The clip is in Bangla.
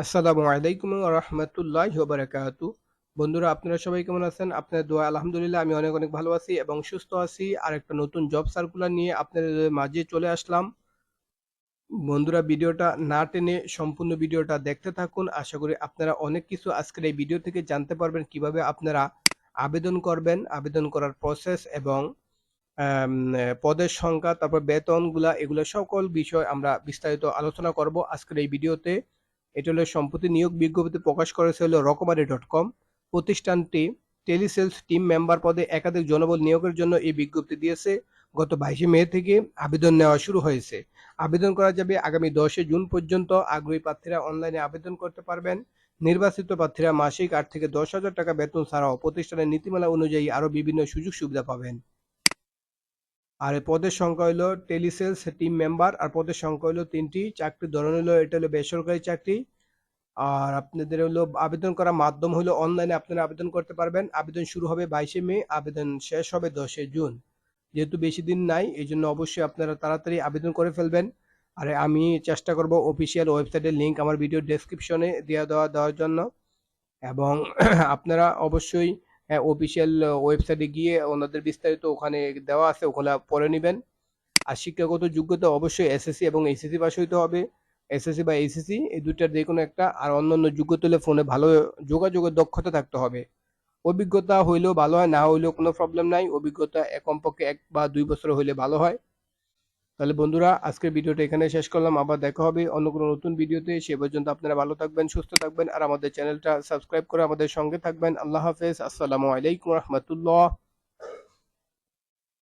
আসসালামু আলাইকুম রহমতুল্লাহ বারাকাতু। বন্ধুরা, আপনারা সবাই কেমন আছেন? আপনার দোয়া, আলহামদুলিল্লাহ, আমি অনেক অনেক ভালো আছি এবং সুস্থ আছি। আর একটা নতুন জব সার্কুলার নিয়ে আপনাদের মাঝে চলে আসলাম। বন্ধুরা, ভিডিওটা না টেনে সম্পূর্ণ ভিডিওটা দেখতে থাকুন। আশা করি আপনারা অনেক কিছু আজকের এই ভিডিও থেকে জানতে পারবেন কীভাবে আপনারা আবেদন করবেন। আবেদন করার প্রসেস এবং পদের সংখ্যা, তারপর বেতনগুলা, এগুলো সকল বিষয় আমরা বিস্তারিত আলোচনা করব আজকের এই ভিডিওতে এটা হলো সম্প্রতি নিয়োগ বিজ্ঞপ্তি প্রকাশ করেছে হলো রকমারি ডট কম। প্রতিষ্ঠানটি টেলিসেলস টিম মেম্বার পদে একাধিক জনবল নিয়োগের জন্য এই বিজ্ঞপ্তি দিয়েছে। গত বাইশে মে থেকে আবেদন নেওয়া শুরু হয়েছে। আবেদন করা যাবে আগামী দশে জুন পর্যন্ত। আগ্রহী প্রার্থীরা অনলাইনে আবেদন করতে পারবেন। নির্বাচিত প্রার্থীরা মাসিক আট থেকে দশ হাজার টাকা বেতন ছাড়াও প্রতিষ্ঠানের নীতিমালা অনুযায়ী আরও বিভিন্ন সুযোগ সুবিধা পাবেন। আর পদের সংখ্যা হলো টেলিসেলস টিম মেম্বার, আর পদের সংখ্যা হলো তিনটি। চাকরির ধরন হলো এটা হলো বেসরকারি চাকরি। আর আপনাদের হলো আবেদন করার মাধ্যম হলো অনলাইনে আপনারা আবেদন করতে পারবেন। আবেদন শুরু হবে বাইশে মে, আবেদন শেষ হবে দশে জুন। যেহেতু বেশি দিন নাই এই জন্য অবশ্যই আপনারা তাড়াতাড়ি আবেদন করে ফেলবেন। আর আমি চেষ্টা করব অফিসিয়াল ওয়েবসাইটের লিঙ্ক আমার ভিডিও ডেসক্রিপশনে দেওয়া দেওয়া দেওয়ার জন্য। এবং আপনারা অবশ্যই অফিসিয়াল ওয়েবসাইটে গিয়ে ওনাদের বিস্তারিত ওখানে দেওয়া আছে ওখানে পড়ে নেবেন। আর শিক্ষাগত যোগ্যতা অবশ্যই এসএসসি এবং এসএসসি পাস হইতে হবে। এসএসসি বা এসএসসি এই দুইটার যে কোনো একটা, আর অন্যান্য যোগ্যতা হলে ফোনে ভালো যোগাযোগের দক্ষতা থাকতে হবে। অভিজ্ঞতা হইলেও ভালো হয়, না হইলেও কোনো প্রবলেম নাই। অভিজ্ঞতা কমপক্ষে এক বা দুই বছর হইলে ভালো হয়। তাহলে বন্ধুরা, আজকের ভিডিওটা এখানে শেষ করলাম। আবার দেখা হবে অন্য কোনো নতুন ভিডিওতে। সে পর্যন্ত আপনারা ভালো থাকবেন, সুস্থ থাকবেন, আর আমাদের চ্যানেলটা সাবস্ক্রাইব করে আমাদের সঙ্গে থাকবেন। আল্লাহ হাফেজ। আসসালামু আলাইকুম রহমতুল্লাহ।